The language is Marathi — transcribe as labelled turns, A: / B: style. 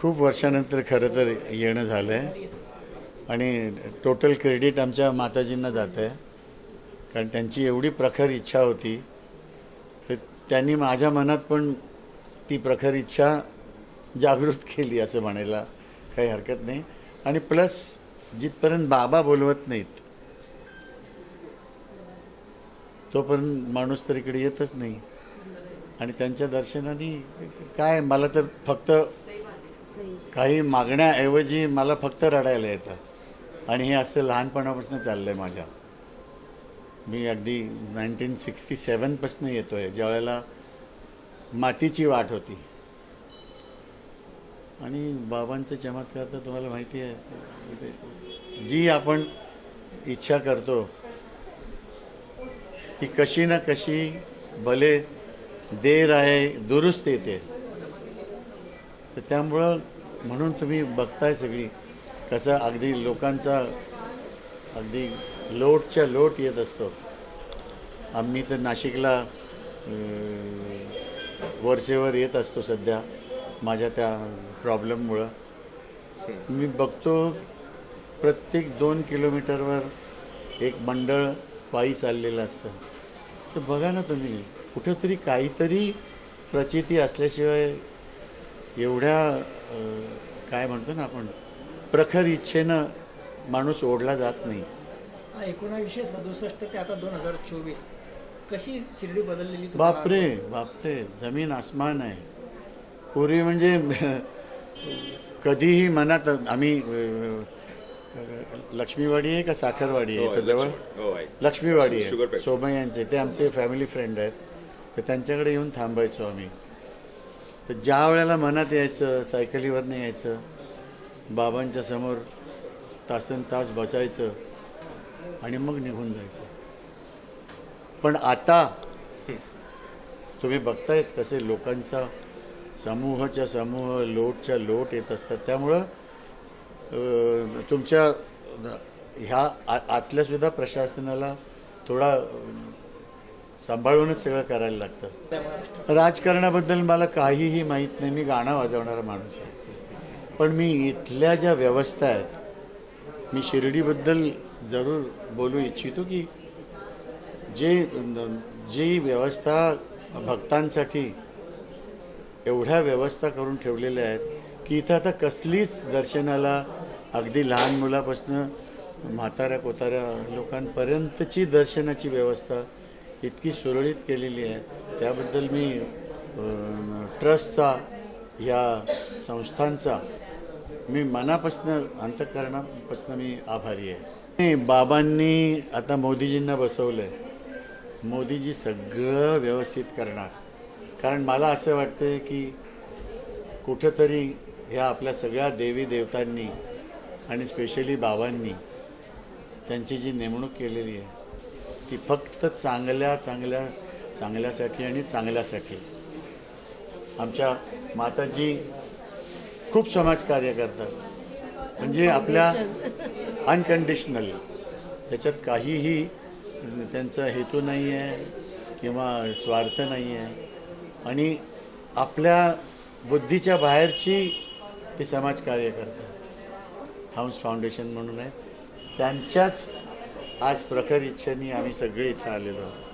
A: खूप वर्षानंतर खरं तर येणं झालं आहे आणि टोटल क्रेडिट आमच्या माताजींना जातं आहे. कारण त्यांची एवढी प्रखर इच्छा होती. तर त्यांनी माझ्या मनात पण ती प्रखर इच्छा जागृत केली असं म्हणायला काही हरकत नाही. आणि प्लस जिथपर्यंत बाबा बोलवत नाहीत तोपर्यंत माणूस तर इकडे येतच नाही. आणि त्यांच्या दर्शनाने काय मला तर फक्त काही मागण्याऐवजी मला फक्त रडायला येतं. आणि हे असं लहानपणापासून चाललं आहे माझ्या. मी अगदी नाईन्टीन सिक्स्टी सेवनपासून येतो आहे ज्यावेळेला मातीची वाट होती. आणि बाबांचं चमत्कार तर तुम्हाला माहिती आहे. जी आपण इच्छा करतो ती कशी ना कशी भले देर आहे दुरुस्त येते. तर त्यामुळं म्हणून तुम्ही बघताय सगळी. कसं अगदी लोकांचा अगदी लोटच्या लोट येत असतो. आम्ही तर नाशिकला वरचेवर येत असतो सध्या माझ्या त्या प्रॉब्लेममुळं. मी बघतो प्रत्येक दोन किलोमीटरवर एक मंडळ पायी चाललेलं असतं. तर बघा ना तुम्ही कुठंतरी काहीतरी प्रचिती असल्याशिवाय एवढ्या काय म्हणतो ना आपण प्रखर इच्छेनं माणूस ओढला जात नाही.
B: एकोणावीसशे सदुसष्ट ते आता दोन हजार चोवीस. कशी शिर्डी बदललेली
A: बापरे बापरे जमीन आसमान आहे. पूर्वी म्हणजे कधीही मनात आम्ही लक्ष्मीवाडी आहे का साखरवाडी आहे? इथं जवळ?
C: हो
A: लक्ष्मीवाडी आहे. सोमय्यांचे ते आमचे फॅमिली फ्रेंड आहेत. तर त्यांच्याकडे येऊन थांबायचो आम्ही. तर ज्या वेळेला मनात यायचं सायकलीवरनं यायचं बाबांच्या समोर तासन तास बसायचं आणि मग निघून जायचं. पण आता तुम्ही बघतायत कसे लोकांचा समूहाच्या समूह लोटच्या लोट येत असतात. त्यामुळं तुमच्या ह्या आ- प्रशासनाला थोडा सांभाळूनच सगळं करायला लागतं. राजकारणाबद्दल मला काहीही माहीत नाही. मी गाणं वाजवणारा माणूस आहे. पण मी इथल्या ज्या व्यवस्था आहेत मी शिर्डीबद्दल जरूर बोलू इच्छितो की जे जी व्यवस्था भक्तांसाठी एवढ्या व्यवस्था करून ठेवलेल्या आहेत की इथं आता कसलीच दर्शनाला अगदी लहान मुलापासनं म्हाताऱ्या कोताऱ्या लोकांपर्यंतची दर्शनाची व्यवस्था इतकी सुरळीत केलेली आहे. त्याबद्दल मी ट्रस्टचा या संस्थांचा मी मनापासनं अंतकरणापासनं मी आभारी आहे. बाबांनी आता मोदीजींना बसवलं आहे मोदीजी सगळं व्यवस्थित करणार. कारण मला असं वाटतं की कुठंतरी ह्या आपल्या सगळ्या देवी देवतांनी आणि स्पेशली बाबांनी त्यांची जी नेमणूक केलेली आहे ती फक्त चांगल्या चांगल्या चांगल्यासाठी आणि चांगल्यासाठी. आमच्या माताजी खूप समाजकार्य करतात. म्हणजे आपल्या अनकंडिशनल त्याच्यात काहीही त्यांचा हेतू नाही आहे किंवा स्वार्थ नाही आहे आणि आपल्या बुद्धीच्या बाहेरची ते समाजकार्य करतात. हाऊस फाउंडेशन म्हणून आहे. त्यांच्याच आज प्रखर इच्छेने आम्ही सगळे इथं आलेलो आहोत.